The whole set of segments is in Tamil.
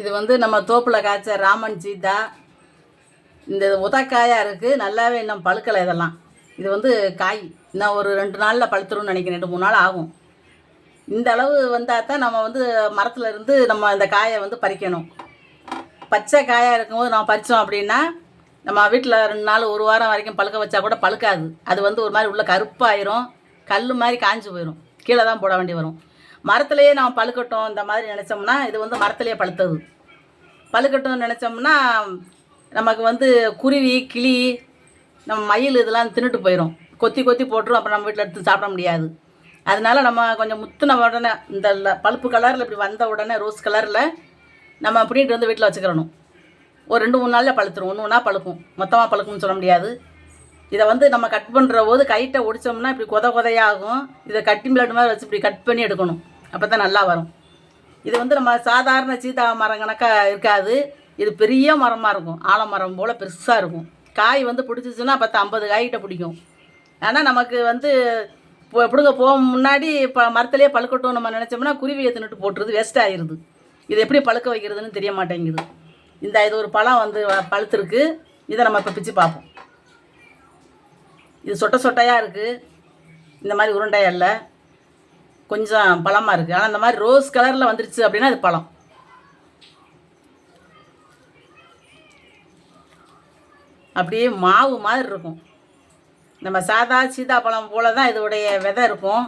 இது வந்து நம்ம தோப்பில் காய்ச்ச ராமன் சீதா. இந்த உதக்காயாக இருக்குது நல்லாவே இன்னும் பழுக்கலை இதெல்லாம். இது வந்து காய். இன்னும் ஒரு ரெண்டு நாளில் பழுத்துரும்னு நினைக்கிறேன். ரெண்டு மூணு நாள் ஆகும். இந்த அளவு வந்தால் தான் நம்ம வந்து மரத்தில் இருந்து நம்ம இந்த காயை வந்து பறிக்கணும். பச்சை காயாக இருக்கும்போது நம்ம பறித்தோம் அப்படின்னா நம்ம வீட்டில் ரெண்டு நாள் ஒரு வாரம் வரைக்கும் பழுக்க வச்சா கூட பழுக்காது. அது வந்து ஒரு மாதிரி உள்ள கருப்பாயிரும். கல் மாதிரி காஞ்சி போயிடும் கீழே தான் போட வேண்டி வரும். மரத்துலேயே நம்ம பழுக்கட்டும் இந்த மாதிரி நினச்சோம்னா இது வந்து மரத்துலேயே பழுத்தது. பழுக்கட்டும்னு நினச்சோம்னா நமக்கு வந்து குருவி கிளி நம்ம மயில் இதெல்லாம் தின்னுட்டு போயிடும் கொத்தி கொத்தி போட்டுரும் அப்புறம் நம்ம வீட்டில் எடுத்து சாப்பிட முடியாது. அதனால நம்ம கொஞ்சம் முத்துன உடனே இந்த பழுப்பு கலரில் இப்படி வந்த உடனே ரோஸ் கலரில் நம்ம அப்படின்ட்டு வந்து வீட்டில் வச்சுக்கிறணும். ஒரு ரெண்டு மூணு நாளில் பழுத்துரும். ஒன்று ஒன்றா பழுக்கும். மொத்தமாக பழுக்கும்னு சொல்ல முடியாது. இதை வந்து நம்ம கட் பண்ணுற போது கைட்டை ஒடிச்சோம்னா இப்படி கொத கொதையாகும். இதை கட்டி பிளேட் மாதிரி வச்சு இப்படி கட் பண்ணி எடுக்கணும். அப்போ தான் நல்லா வரும். இது வந்து நம்ம சாதாரண சீதா மரம் கணக்காக இருக்காது. இது பெரிய மரமாக இருக்கும். ஆலமரம் போல் பெருசாக இருக்கும். காய் வந்து பிடிச்சிச்சுன்னா பத்து ஐம்பது காய்கிட்ட பிடிக்கும். ஆனால் நமக்கு வந்து இப்போ பிடுங்க போக முன்னாடி இப்போ மரத்துலேயே பழுக்கட்டும் நம்ம நினச்சோம்னா குருவியை தின்னுட்டு போட்டுருது வேஸ்ட் ஆகிருது இது எப்படி பழுக்க வைக்கிறதுன்னு தெரிய மாட்டேங்குது இந்த இது ஒரு பழம் வந்து வ- இதை நம்ம இப்போ பிச்சு பார்ப்போம். இது சொட்டை சொட்டையாக இருக்குது இந்த மாதிரி உருண்டையல்ல. இல்லை கொஞ்சம் பழமாக இருக்குது ஆனால் இந்த மாதிரி ரோஸ் கலரில் வந்துருச்சு அப்படின்னா அது பழம். அப்படியே மாவு மாதிரி இருக்கும். நம்ம சாதா சீதாப்பழம் போல தான் இதோடைய விதை இருக்கும்.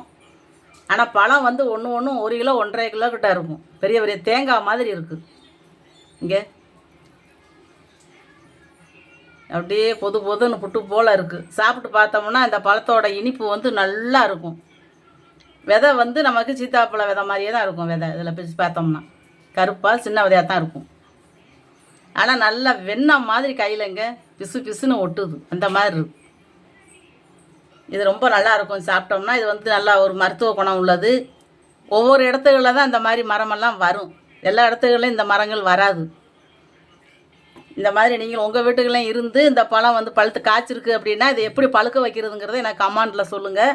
ஆனால் பழம் வந்து ஒன்று ஒன்றும் ஒரு கிலோ ஒன்றரை கிலோ கிட்ட இருக்கும். பெரிய பெரிய தேங்காய் மாதிரி இருக்குது இங்கே. அப்படியே பொது பொதுன்னு புட்டு போல் இருக்குது சாப்பிட்டு பார்த்தோம்னா இந்த பழத்தோட இனிப்பு வந்து நல்லா இருக்கும். விதை வந்து நமக்கு சீத்தாப்பழ விதை மாதிரியே தான் இருக்கும் விதை. இதில் பிரித்து பார்த்தோம்னா. கருப்பாக சின்ன விதையாக தான் இருக்கும். ஆனால் நல்லா வெண்ணம் மாதிரி கையிலங்க பிசு பிசுன்னு ஒட்டுது. அந்த மாதிரி இருக்கும். இது ரொம்ப நல்லா இருக்கும். சாப்பிட்டோம்னா இது வந்து நல்லா ஒரு மருத்துவ குணம் உள்ளது. ஒவ்வொரு இடத்துகளில் தான் இந்த மாதிரி மரமெல்லாம் வரும். எல்லா இடத்துகளிலும் இந்த மரங்கள் வராது. இந்த மாதிரி நீங்கள் உங்கள் வீட்டுக்கெல்லாம் இருந்து இந்த பழம் வந்து பழுத்து காய்ச்சிருக்கு அப்படின்னா இது எப்படி பழுக்க வைக்கிறதுங்கிறத எனக்கு கமாண்டில் சொல்லுங்கள்